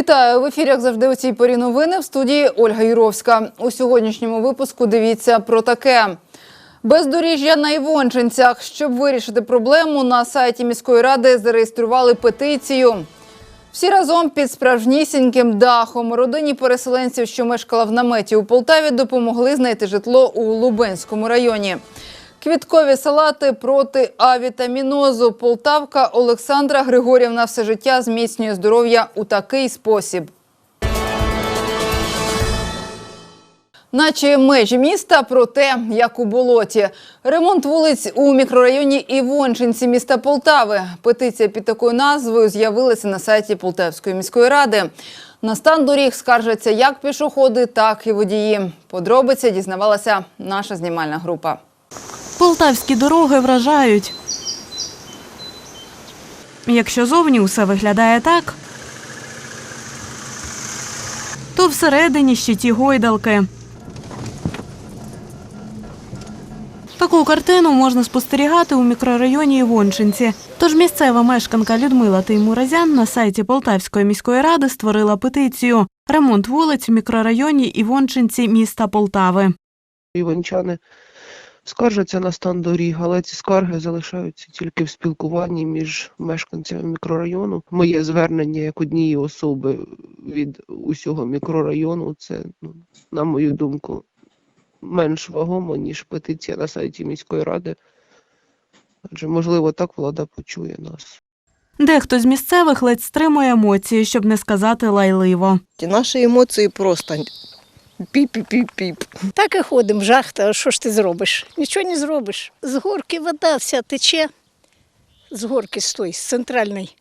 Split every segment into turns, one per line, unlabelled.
Вітаю в ефірі, як завжди, у цій порі новини в студії Ольга Юровська. У сьогоднішньому випуску дивіться про таке. Бездоріжжя на Івончинцях. Щоб вирішити проблему, на сайті міської ради зареєстрували петицію. Всі разом під справжнісіньким дахом родині переселенців, що мешкала в наметі у Полтаві, допомогли знайти житло у Лубенському районі. Квіткові салати проти авітамінозу. Полтавка Олександра Григорівна все життя зміцнює здоров'я у такий спосіб. Наче межі міста, проте як у болоті. Ремонт вулиць у мікрорайоні Івончинці міста Полтави. Петиція під такою назвою з'явилася на сайті Полтавської міської ради. На стан доріг скаржаться як пішоходи, так і водії. Подробиці дізнавалася наша знімальна група.
Полтавські дороги вражають. Якщо зовні усе виглядає так, то всередині ще ті гойдалки. Таку картину можна спостерігати у мікрорайоні Івончинці. Тож місцева мешканка Людмила Теймуразян на сайті Полтавської міської ради створила петицію Ремонт вулиць в мікрорайоні Івончинці міста Полтави.
іванчани скаржаться на стан доріг, але ці скарги залишаються тільки в спілкуванні між мешканцями мікрорайону. Моє звернення як однієї особи від усього мікрорайону це, ну, на мою думку, менш вагомо, ніж петиція на сайті міської ради. Адже, можливо, так влада почує нас.
Дехто з місцевих ледь стримує емоції, щоб не сказати лайливо.
Ті Наші емоції просто піп-піп-піп-піп.
Так і ходимо, жах, та що ж ти зробиш? Нічого не зробиш. З горки вода вся тече, з горки з той, з центральної.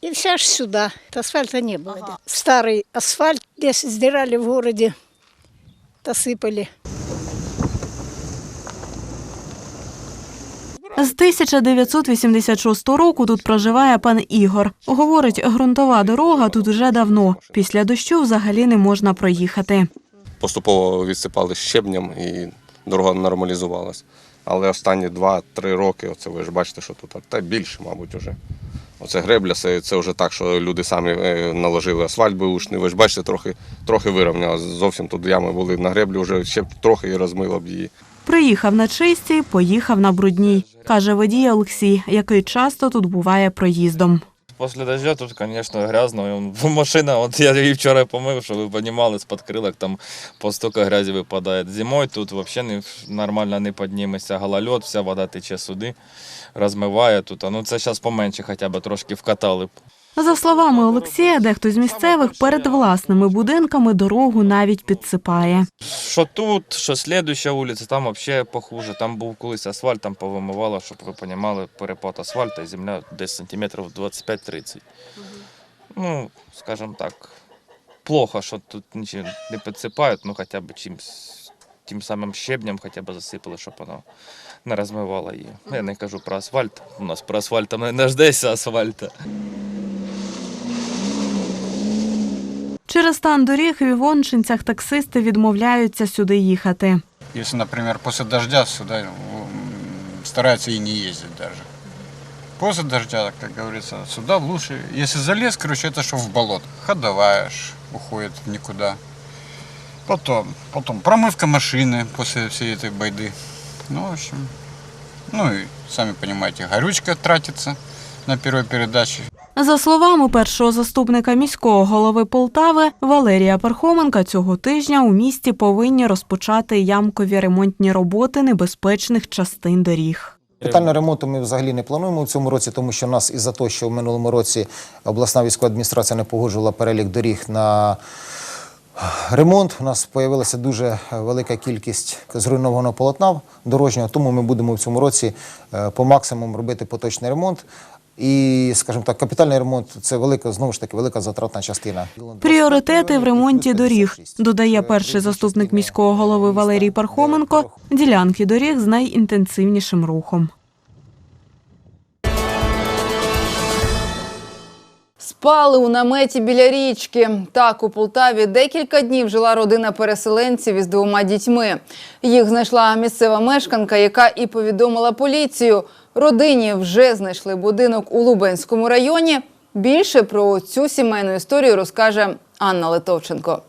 І вся ж сюди. Та асфальта не було. Старий асфальт десь здирали в городі та сипали.
З 1986 року тут проживає пан Ігор. Говорить, ґрунтова дорога тут вже давно. Після дощу взагалі не можна проїхати.
Поступово відсипали щебнем і дорога нормалізувалась. Але останні 2-3 роки, оце ви ж бачите, що тут, та більше, мабуть, вже. Оце гребля, це, це вже так, що люди самі е, наложили асфальт беушний. Ви ж бачите, трохи, трохи вирівняло. Зовсім тут ями були на греблі, вже ще трохи і розмило б її.
Приїхав на чистій, поїхав на брудній, каже водій Олексій, який часто тут буває проїздом.
После дождя тут, конечно, грязно. Машина, вот я її вчора помив, щоб ви розуміли, з-під крилок там по столько грязі випадає. Зимою тут взагалі не, нормально не піднімешся. гололед, вся вода тече сюди, розмиває тут. Ну це зараз поменше хоча б трошки вкатали.
За словами Олексія, дехто з місцевих перед власними будинками дорогу навіть підсипає.
Що тут, що слідуща вулиця, там взагалі похуже. Там був колись асфальт, там повимивало, щоб ви розуміли, перепад асфальту і земля десь сантиметрів 25-30. Ну, скажімо так, плохо, що тут нічого не підсипають, ну хоча б чимсь, тим самим щебнем хоча б засипали, щоб воно не розмивало її. Я не кажу про асфальт. У нас про асфальт не дождешся асфальта.
Через стан доріг в Івончинцях таксисти відмовляються сюди їхати.
Если, например, после дождя сюда м, стараются и не ездить даже. После дождя, как говорится, сюда лучше. Если залез, короче, это что в болото. Ходовая ж уходит в никуда. Потом, потом промывка машины после всей этой байды. Ну, в общем, ну и сами понимаете, горючка тратится на первой передаче.
За словами першого заступника міського голови Полтави Валерія Пархоменка, цього тижня у місті повинні розпочати ямкові ремонтні роботи небезпечних частин доріг.
Капітального ремонту ми взагалі не плануємо в цьому році, тому що нас із-за того, що в минулому році обласна військова адміністрація не погоджувала перелік доріг на ремонт, у нас з'явилася дуже велика кількість зруйнованого полотна дорожнього, тому ми будемо в цьому році е, по максимуму робити поточний ремонт. І, скажімо так, капітальний ремонт це велика, знову ж таки, велика затратна частина.
Пріоритети в ремонті доріг, додає перший заступник міського голови Валерій Пархоменко, ділянки доріг з найінтенсивнішим рухом.
Спали у наметі біля річки. Так, у Полтаві декілька днів жила родина переселенців із двома дітьми. Їх знайшла місцева мешканка, яка і повідомила поліцію. Родині вже знайшли будинок у Лубенському районі. Більше про цю сімейну історію розкаже Анна Литовченко.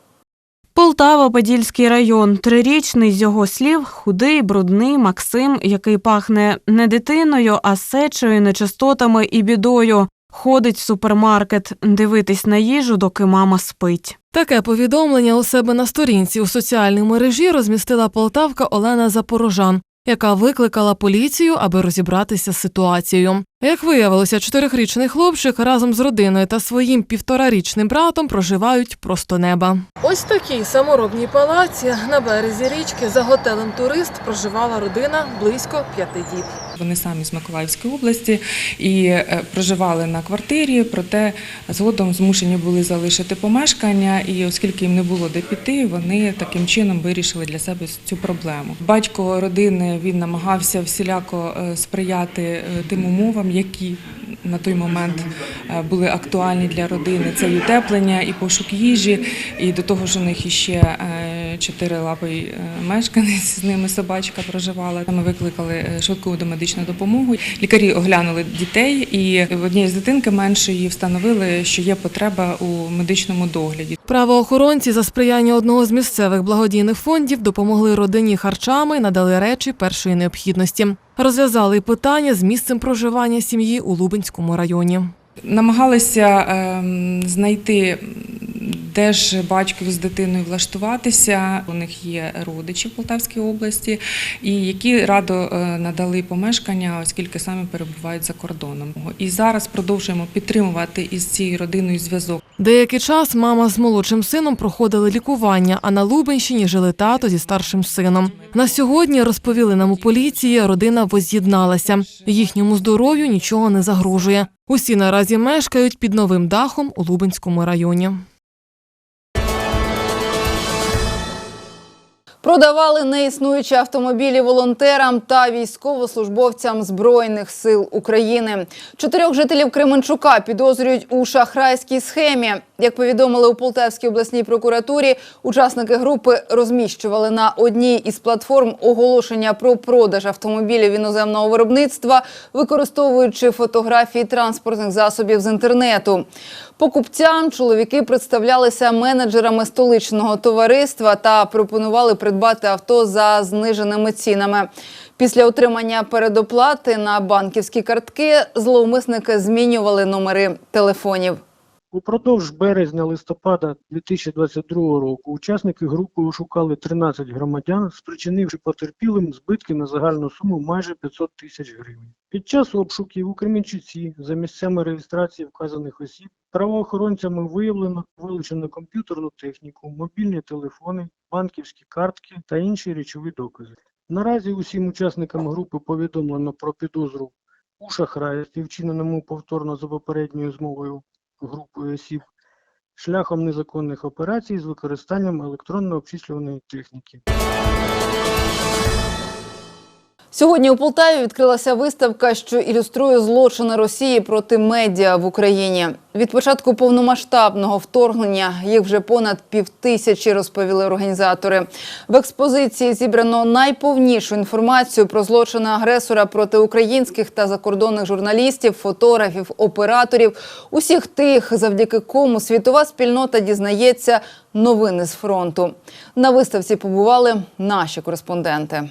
Полтава, Подільський район. Трирічний з його слів худий, брудний Максим, який пахне не дитиною, а сечею, нечистотами і бідою. Ходить в супермаркет дивитись на їжу, доки мама спить.
Таке повідомлення у себе на сторінці у соціальній мережі розмістила полтавка Олена Запорожан, яка викликала поліцію, аби розібратися з ситуацією. Як виявилося, чотирьохрічний хлопчик разом з родиною та своїм півторарічним братом проживають просто неба. Ось в такій саморобній палаці на березі річки за готелем Турист проживала родина близько п'яти діб.
Вони самі з Миколаївської області і е, проживали на квартирі, проте згодом змушені були залишити помешкання. І оскільки їм не було де піти, вони таким чином вирішили для себе цю проблему. Батько родини він намагався всіляко е, сприяти е, тим умовам, які на той момент е, були актуальні для родини. Це і утеплення, і пошук їжі, і до того ж у них іще е, чотирилапий е, мешканець з ними собачка проживала. Ми викликали е, швидку домедичну допомогу. Лікарі оглянули дітей, і в одній з дитинки меншої встановили, що є потреба у медичному догляді.
Правоохоронці за сприяння одного з місцевих благодійних фондів допомогли родині харчами, надали речі першої необхідності. Розв'язали питання з місцем проживання сім'ї у Лубенському районі.
Намагалися ем, знайти, де ж батькові з дитиною влаштуватися. У них є родичі в Полтавській області, і які радо е, надали помешкання, оскільки самі перебувають за кордоном. І зараз продовжуємо підтримувати із цією родиною зв'язок.
Деякий час мама з молодшим сином проходили лікування, а на Лубенщині жили тато зі старшим сином. На сьогодні розповіли нам у поліції, родина воз'єдналася. Їхньому здоров'ю нічого не загрожує. Усі наразі мешкають під новим дахом у Лубенському районі.
Продавали неіснуючі автомобілі волонтерам та військовослужбовцям Збройних сил України. Чотирьох жителів Кременчука підозрюють у шахрайській схемі. Як повідомили у Полтавській обласній прокуратурі, учасники групи розміщували на одній із платформ оголошення про продаж автомобілів іноземного виробництва, використовуючи фотографії транспортних засобів з інтернету. Покупцям чоловіки представлялися менеджерами столичного товариства та пропонували придбати авто за зниженими цінами. Після отримання передоплати на банківські картки зловмисники змінювали номери телефонів.
Упродовж березня-листопада 2022 року учасники групи ошукали 13 громадян, спричинивши потерпілим збитки на загальну суму майже 500 тисяч гривень. Під час обшуків у Кремінчуці за місцями реєстрації вказаних осіб правоохоронцями виявлено вилучено комп'ютерну техніку, мобільні телефони, банківські картки та інші речові докази. Наразі усім учасникам групи повідомлено про підозру у шахрайстві, вчиненому повторно за попередньою змовою групою осіб шляхом незаконних операцій з використанням електронно-обчислюваної техніки.
Сьогодні у Полтаві відкрилася виставка, що ілюструє злочини Росії проти медіа в Україні. Від початку повномасштабного вторгнення їх вже понад півтисячі, розповіли організатори. В експозиції зібрано найповнішу інформацію про злочини агресора проти українських та закордонних журналістів, фотографів, операторів, усіх тих, завдяки кому світова спільнота дізнається новини з фронту. На виставці побували наші кореспонденти.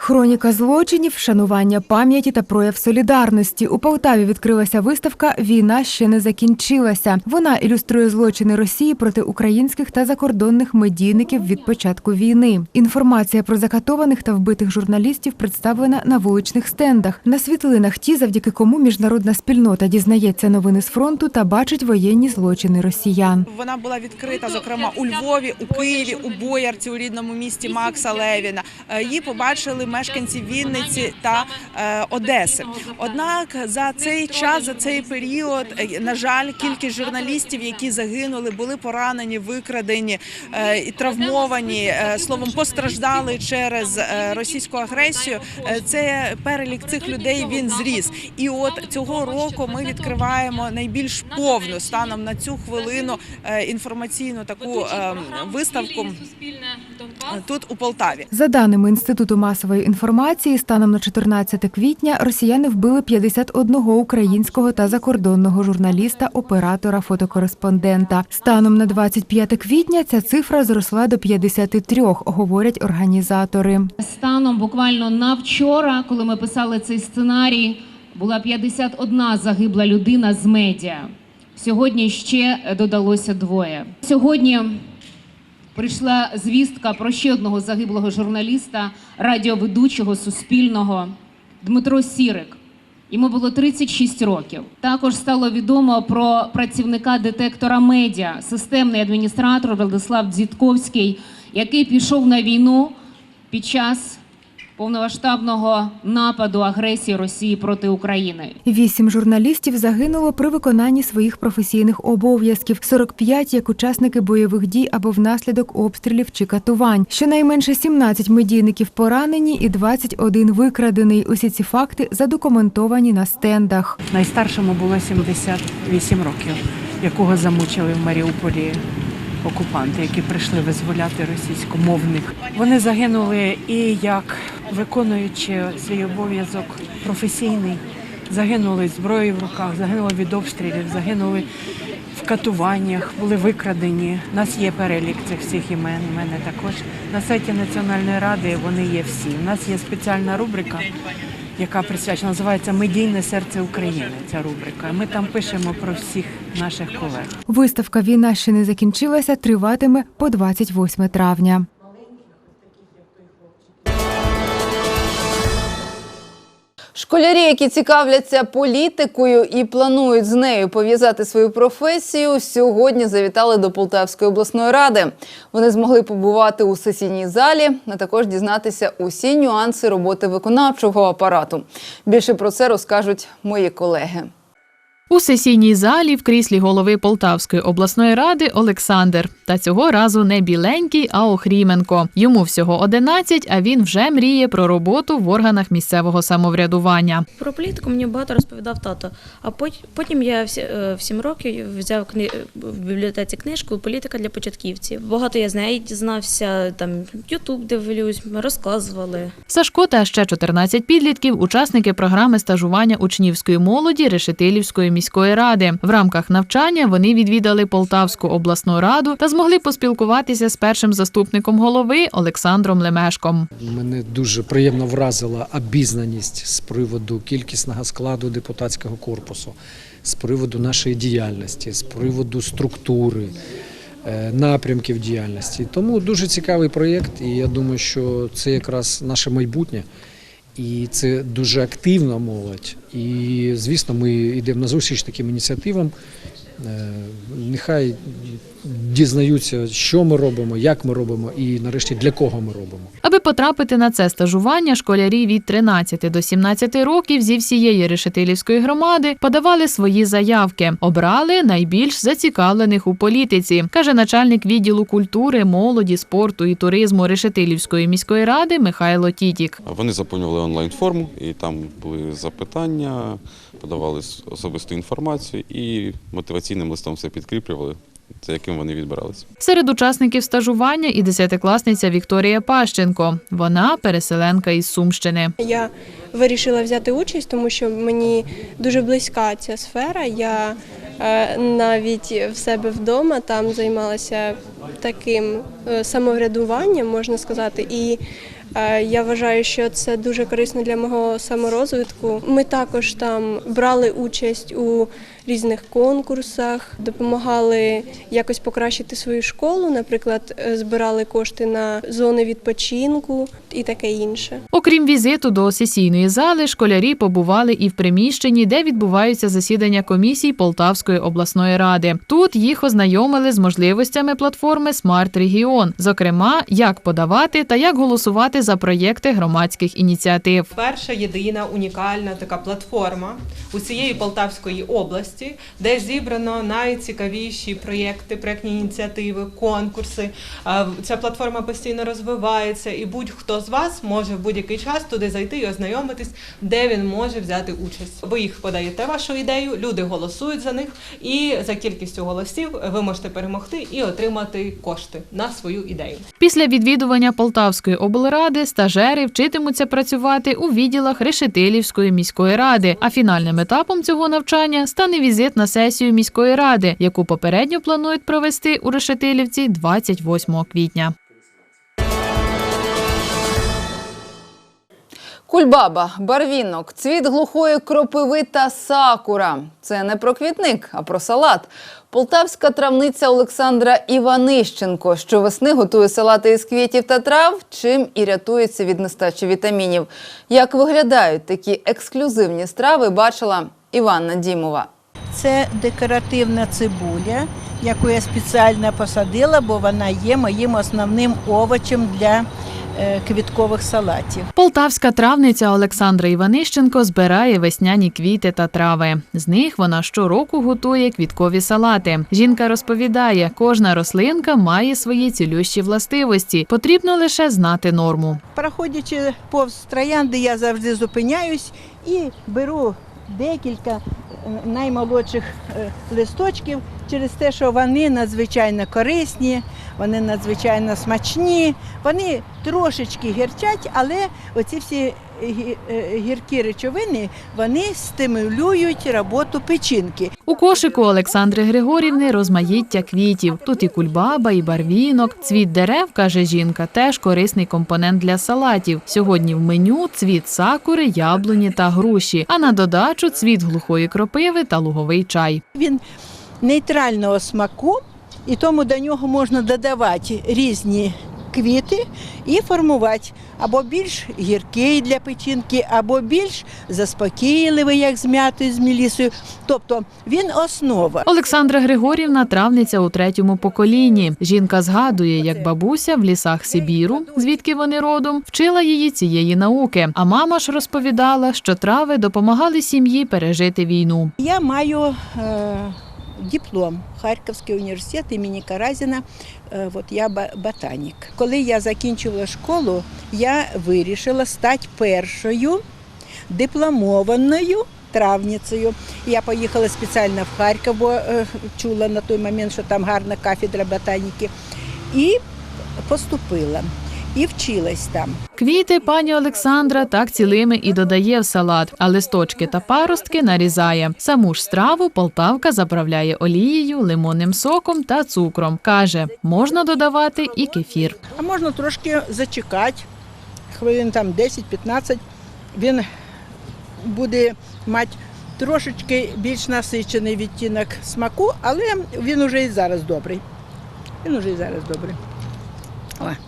Хроніка злочинів, вшанування пам'яті та прояв солідарності. У Полтаві відкрилася виставка Війна ще не закінчилася. Вона ілюструє злочини Росії проти українських та закордонних медійників від початку війни. Інформація про закатованих та вбитих журналістів представлена на вуличних стендах. На світлинах ті, завдяки кому міжнародна спільнота дізнається новини з фронту та бачить воєнні злочини росіян.
Вона була відкрита, зокрема у Львові, у Києві, у Боярці, у рідному місті Макса Левіна. Е, Її побачили мешканці Вінниці та е, Одеси. Однак за цей час, за цей період, на жаль, кількість журналістів, які загинули, були поранені, викрадені е, і травмовані, е, словом, постраждали через російську агресію. Це перелік цих людей він зріс. І от цього року ми відкриваємо найбільш повну станом на цю хвилину інформаційну таку е, виставку тут у Полтаві.
За даними Інституту масової офіційної інформації, станом на 14 квітня росіяни вбили 51 українського та закордонного журналіста, оператора, фотокореспондента. Станом на 25 квітня ця цифра зросла до 53, говорять організатори.
Станом буквально на вчора, коли ми писали цей сценарій, була 51 загибла людина з медіа. Сьогодні ще додалося двоє. Сьогодні прийшла звістка про ще одного загиблого журналіста, радіоведучого Суспільного Дмитро Сірик. Йому було 36 років. Також стало відомо про працівника детектора медіа, системний адміністратор Владислав Дзітковський, який пішов на війну під час повномасштабного нападу агресії Росії проти України.
Вісім журналістів загинуло при виконанні своїх професійних обов'язків, 45 – як учасники бойових дій або внаслідок обстрілів чи катувань. Щонайменше 17 медійників поранені і 21 викрадений. Усі ці факти задокументовані на стендах.
Найстаршому було 78 років, якого замучили в Маріуполі окупанти, які прийшли визволяти російськомовних. Вони загинули і як виконуючи свій обов'язок професійний, загинули зброєю в руках, загинули від обстрілів, загинули в катуваннях, були викрадені. У нас є перелік цих всіх імен. У мене також на сайті Національної ради вони є всі. У нас є спеціальна рубрика яка присвячена, називається Медійне серце України. Ця рубрика. Ми там пишемо про всіх наших колег.
Виставка Війна ще не закінчилася, триватиме по 28 травня.
Школярі, які цікавляться політикою і планують з нею пов'язати свою професію, сьогодні завітали до Полтавської обласної ради. Вони змогли побувати у сесійній залі, а також дізнатися усі нюанси роботи виконавчого апарату. Більше про це розкажуть мої колеги.
У сесійній залі в кріслі голови Полтавської обласної ради Олександр. Та цього разу не біленький, а Охріменко. Йому всього 11, а він вже мріє про роботу в органах місцевого самоврядування.
Про політику мені багато розповідав тато. А потім я в е, сім років взяв в бібліотеці книжку Політика для початківців. Багато я з неї дізнався, там Ютуб дивлюсь, розказували.
Сашко та ще 14 підлітків учасники програми стажування учнівської молоді Решетилівської міської ради. В рамках навчання вони відвідали Полтавську обласну раду та змогли поспілкуватися з першим заступником голови Олександром Лемешком.
Мене дуже приємно вразила обізнаність з приводу кількісного складу депутатського корпусу, з приводу нашої діяльності, з приводу структури. е, Напрямків діяльності. Тому дуже цікавий проєкт, і я думаю, що це якраз наше майбутнє. І це дуже активна молодь. І, звісно, ми йдемо на зустріч таким ініціативам. Е, Нехай дізнаються, що ми робимо, як ми робимо, і нарешті для кого ми робимо.
Аби потрапити на це стажування, школярі від 13 до 17 років зі всієї Решетилівської громади подавали свої заявки. Обрали найбільш зацікавлених у політиці, каже начальник відділу культури, молоді, спорту і туризму Решетилівської міської ради Михайло Тітік.
Вони заповнювали онлайн-форму, і там були запитання, подавали особисту інформацію і мотиваційним листом все підкріплювали, за яким вони відбиралися.
Серед учасників стажування і десятикласниця Вікторія Пащенко. Вона переселенка із Сумщини.
Я вирішила взяти участь, тому що мені дуже близька ця сфера. Я е, навіть в себе вдома там займалася таким е, самоврядуванням, можна сказати, і я вважаю, що це дуже корисно для мого саморозвитку. Ми також там брали участь у різних конкурсах, допомагали якось покращити свою школу, наприклад, е, збирали кошти на зони відпочинку і таке інше.
Окрім візиту до сесійної зали, школярі побували і в приміщенні, де відбуваються засідання комісій Полтавської обласної ради. Тут їх ознайомили з можливостями платформи Смарт Регіон, зокрема, як подавати та як голосувати за проєкти громадських ініціатив.
Перша єдина унікальна така платформа усієї Полтавської області,
області, де зібрано найцікавіші проєкти, проєктні ініціативи, конкурси. Е, Ця платформа постійно розвивається, і будь-хто з вас може в будь-який час туди зайти і ознайомитись, де він може взяти участь. Ви їх подаєте вашу ідею, люди голосують за них, і за кількістю голосів ви можете перемогти і отримати кошти на свою ідею.
Після відвідування Полтавської облради стажери вчитимуться працювати у відділах Решетилівської міської ради. А фінальним етапом цього навчання стане візит на сесію міської ради, яку попередньо планують провести у Решетилівці 28 квітня.
Кульбаба, барвінок, цвіт глухої кропиви та сакура. Це не про квітник, а про салат. Полтавська травниця Олександра Іванищенко щовесни готує салати із квітів та трав, чим і рятується від нестачі вітамінів. Як виглядають такі ексклюзивні страви, бачила Іванна Дімова.
Це декоративна цибуля, яку я спеціально посадила, бо вона є моїм основним овочем для квіткових салатів.
Полтавська травниця Олександра Іванищенко збирає весняні квіти та трави. З них вона щороку готує квіткові салати. Жінка розповідає, кожна рослинка має свої цілющі властивості. Потрібно лише знати норму.
Проходячи повз троянди, я завжди зупиняюсь і беру декілька е, наймолодших е, листочків через те, що вони надзвичайно корисні, вони надзвичайно смачні, вони трошечки гірчать, але оці всі е, гіркі речовини вони стимулюють роботу печінки.
У кошику Олександри Григорівни розмаїття квітів. Тут і кульбаба, і барвінок. Цвіт дерев, каже жінка, теж корисний компонент для салатів. Сьогодні в меню цвіт сакури, яблуні та груші. А на додачу цвіт глухої кропиви та луговий чай.
Він нейтрального смаку, і тому до нього можна додавати різні квіти і формувати або більш гіркий для печінки, або більш заспокійливий, як з м'ятою, з мілісою. Тобто він основа.
Олександра Григорівна травниця у третьому поколінні. Жінка згадує, як бабуся в лісах Сибіру, звідки вони родом, вчила її цієї науки. А мама ж розповідала, що трави допомагали сім'ї пережити війну.
Я маю е, диплом Харківський університет імені Каразіна. Е, от я ботанік. Коли я закінчувала школу, я вирішила стати першою дипломованою травницею. Я поїхала спеціально в Харків, бо е, чула на той момент, що там гарна кафедра ботаніки. І поступила. І вчилась там.
Квіти пані Олександра так цілими і додає в салат, а листочки та паростки нарізає. Саму ж страву Полтавка заправляє олією, лимонним соком та цукром. Каже, можна додавати і кефір.
А можна трошки зачекати, хвилин там 10-15. Він буде мати трошечки більш насичений відтінок смаку, але він уже і зараз добрий. Він уже і зараз добрий. О,